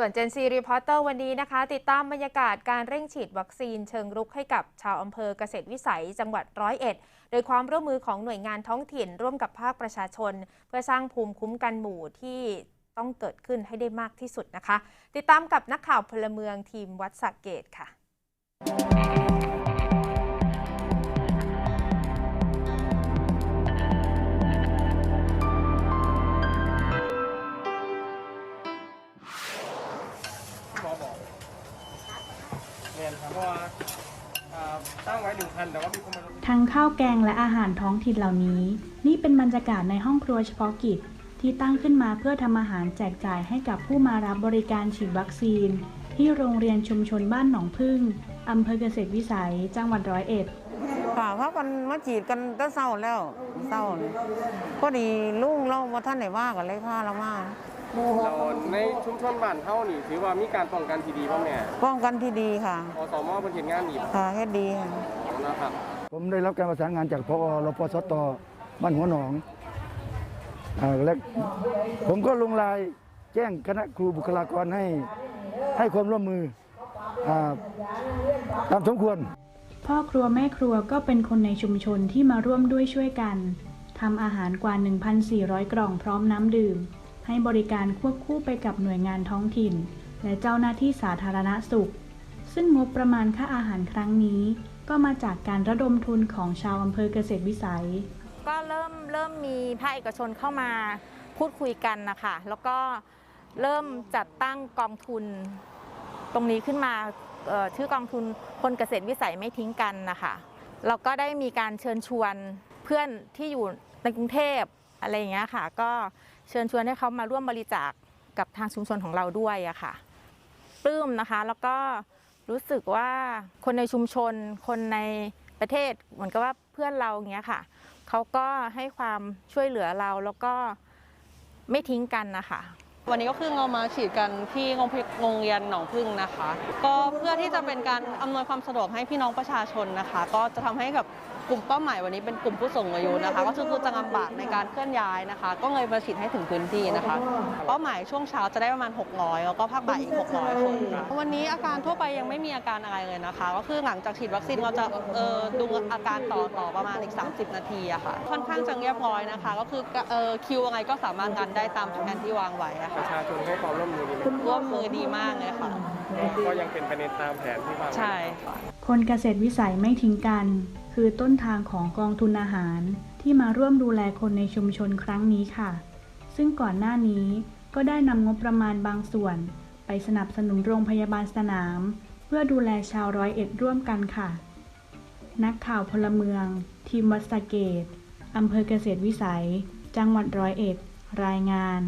ส่วนเจนซีรีพอร์เตอร์วันนี้นะคะ ติดตามบรรยากาศการเร่งฉีดวัคซีนเชิงรุกให้กับชาวอำเภอเกษตรวิสัยจังหวัดร้อยเอ็ด โดยความร่วมมือของหน่วยงานท้องถิ่นร่วมกับภาคประชาชน เพื่อสร้างภูมิคุ้มกันหมู่ที่ต้องเกิดขึ้นให้ได้มากที่สุดนะคะ ติดตามกับนักข่าวพลเมืองทีมวัดสักเกตค่ะ เนี่ยครับเพราะว่าอ่าตั้งไว้หนึ่งพันแต่ว่ามีคนมาทั้งข้าวแกงและอาหารท้องถิ่นเหล่านี้ นี่เป็นบรรยากาศในห้องครัวเฉพาะกิจ ที่ตั้งขึ้นมาเพื่อทำอาหารแจกจ่ายให้กับผู้มารับบริการฉีดวัคซีน ที่โรงเรียนชุมชนบ้านหนองพึ่งอำเภอเกษตรวิสัย จังหวัดร้อยเอ็ด ค่ะเพราะกันมาจีดกันตั้งเศร้าแล้วเศร้าเลยพอดีลุงเราว่าท่านไหนว่ากันเลยพาเรามา เราในชุมชนบ้านเท่านี่ถือว่ามีการป้องกันที่ดีป่ะแม่ป้องกันที่ดีค่ะอสมเป็นเห็นงานดีค่ะแค่ดีค่ะนะครับ ผมได้รับการประสานงานจากพอรพสตบ้านหัวหนองอ่าและผมก็ลงรายแจ้งคณะครูบุคลากรให้ให้ความร่วมมืออาตามสมควร พ่อครัวแม่ครัวก็เป็นคนในชุมชนที่มาร่วมด้วยช่วยกันทำอาหารกว่า 1,400 กล่องพร้อมน้ำดื่ม ให้บริการควบคู่ไปกับหน่วยงานท้องถิ่น และเจ้าหน้าที่สาธารณสุข ซึ่งงบประมาณค่าอาหารครั้งนี้ ก็มาจากการระดมทุนของชาวอำเภอเกษตรวิสัย ก็เริ่มเริ่มมีภาคเอกชนเข้ามาพูดคุยกันนะคะแล้วก็เริ่มจัดตั้งกองทุนตรงนี้ขึ้นมาชื่อกองทุนคนเกษตรวิสัยไม่ทิ้งกันนะคะเราก็ได้มีการเชิญชวนเพื่อนที่อยู่ในกรุงเทพ อะไรอย่างเงี้ยค่ะ ก็เชิญชวนให้เขามาร่วมบริจาคกับทางชุมชนของเราด้วยอะค่ะปลื้มนะคะแล้วก็รู้สึกว่าคนในชุมชน คนในประเทศเหมือนกับว่าเพื่อนเราอย่างเงี้ยค่ะเขาก็ให้ความช่วยเหลือเราแล้วก็ไม่ทิ้งกันนะคะ วันนี้ก็คือเรามาฉีดกันที่โรงพยโรงเรียนหนองพึ่งนะคะ ก็เพื่อที่จะเป็นการอำนวยความสะดวกให้พี่น้องประชาชนนะคะ ก็จะทำให้กับกลุ่มเป้าหมายวันนี้เป็นกลุ่มผู้สูงอายุนะคะ ก็คือผู้จะลำบากในการเคลื่อนย้ายนะคะ ก็เลยมาฉีดให้ถึงพื้นที่นะคะ เป้าหมายช่วงเช้าจะได้ประมาณ 600 แล้วก็ภาคบ่ายอีก 600 คนวันนี้อาการทั่วไปยังไม่มีอาการอะไรเลยนะคะ ก็คือหลังจากฉีดวัคซีนเราจะเอ่อดูอาการต่อต่อประมาณอีก 30 นาทีอะค่ะค่อนข้างจะเรียบร้อยนะคะ ก็คือเอ่อคิวอะไรก็สามารถงานได้ตามแผนที่วางไว้อะปค่ะระชาชนให้ความร่วมมือดีไหมร่วมมือดีมากเลยค่ะ ก็ยังเป็นไปในตามแผนที่วางไว้ใช่ค่ะ คนเกษตรวิสัยไม่ทิ้งกัน คือต้นทางของกองทุนอาหาร ที่มาร่วมดูแลคนในชุมชนครั้งนี้ค่ะ ซึ่งก่อนหน้านี้ก็ได้นำงบประมาณบางส่วน ไปสนับสนุนโรงพยาบาลสนาม เพื่อดูแลชาวร้อยเอ็ดร่วมกันค่ะ นักข่าวพลเมือง ทีมวัดสะเกตอำเภอเกษตรวิสัย จังหวัดร้อยเอ็ด รายงาน